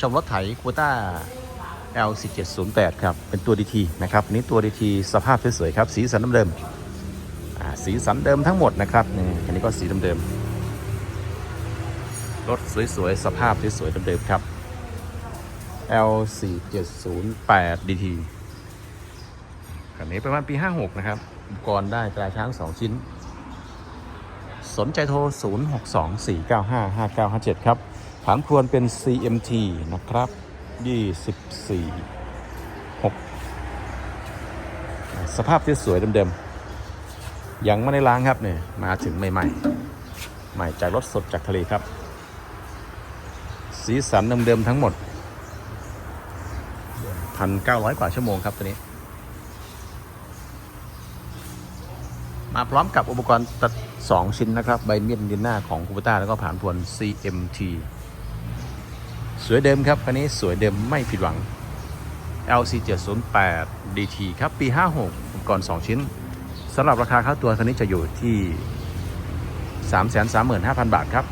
ชมรถไถคูต้า L4708 ครับ เป็นตัว DT นะครับอันนี่ตัว DT สภาพสวยๆครับ สีสันเดิมๆสีสันเดิมทั้งหมดนะครับนี่อันนี้ก็สีเดิมๆรถสวยๆ สภาพสวยๆเดิมๆครับ L4708 DT คันนี้ประมาณปี 56 นะครับ อุปกรณ์ได้ตราช้าง 2 ชิ้น สนใจโทร 0624955957 ครับามครวนเป็น CMT นะครับ 24 6 สภาพที่สวยเดิมๆ ยังไม่ได้ล้างครับเนี่ยมาถึงใหม่ๆ ใหม่จากรถสดจากทะเลครับ สีสันเดิมๆทั้งหมด 1,900 กว่าชั่วโมงครับตัวนี้ มาพร้อมกับอุปกรณ์ตัด 2 ชิ้นนะครับ ใบมีดดินหน้าของคูปต้าแล้วก็ผ่านทวน CMT สวยเดิมครับคันนี้สวยเดิมไม่ผิดหวัง LC 708 DT ครับ ปี 56 อุปกรณ์ 2 ชิ้นสำหรับราคาค่าตัวคันนี้จะอยู่ที่ 335,000 บาทครับ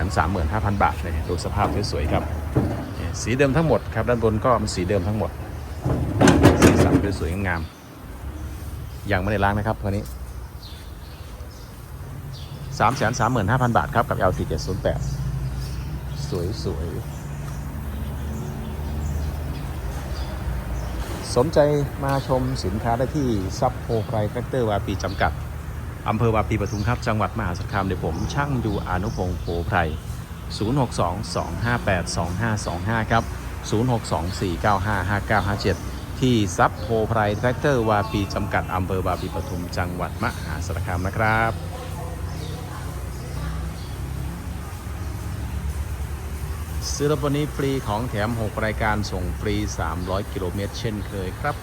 335,000 บาทเลยดูสภาพสวยๆครับสีเดิมทั้งหมดครับด้านบนก็เป็นสีเดิมทั้งหมด สีสันสวยๆงามยังไม่ได้ล้างนะครับคันนี้ 335,000 บาทครับกับ LT 708 สวยสวย สนใจมาชมสินค้าได้ที่ซับโพไพรแฟคเตอร์วาปีจำกัดอำเภอวาปีปทุมครับ จังหวัดมหาสารคามเดี๋ยวผม ช่างดูอนุพงศ์โพไพร 0622582525 ครับ 0624955957 ที่ซับโพไพรแฟคเตอร์วาปีจำกัดอำเภอวาปีปทุมจังหวัดมหาสารคามนะครับ ซื้อรถวันนี้ฟรีของแถม 6 รายการส่งฟรี 300 กิโลเมตร เช่นเคยครับ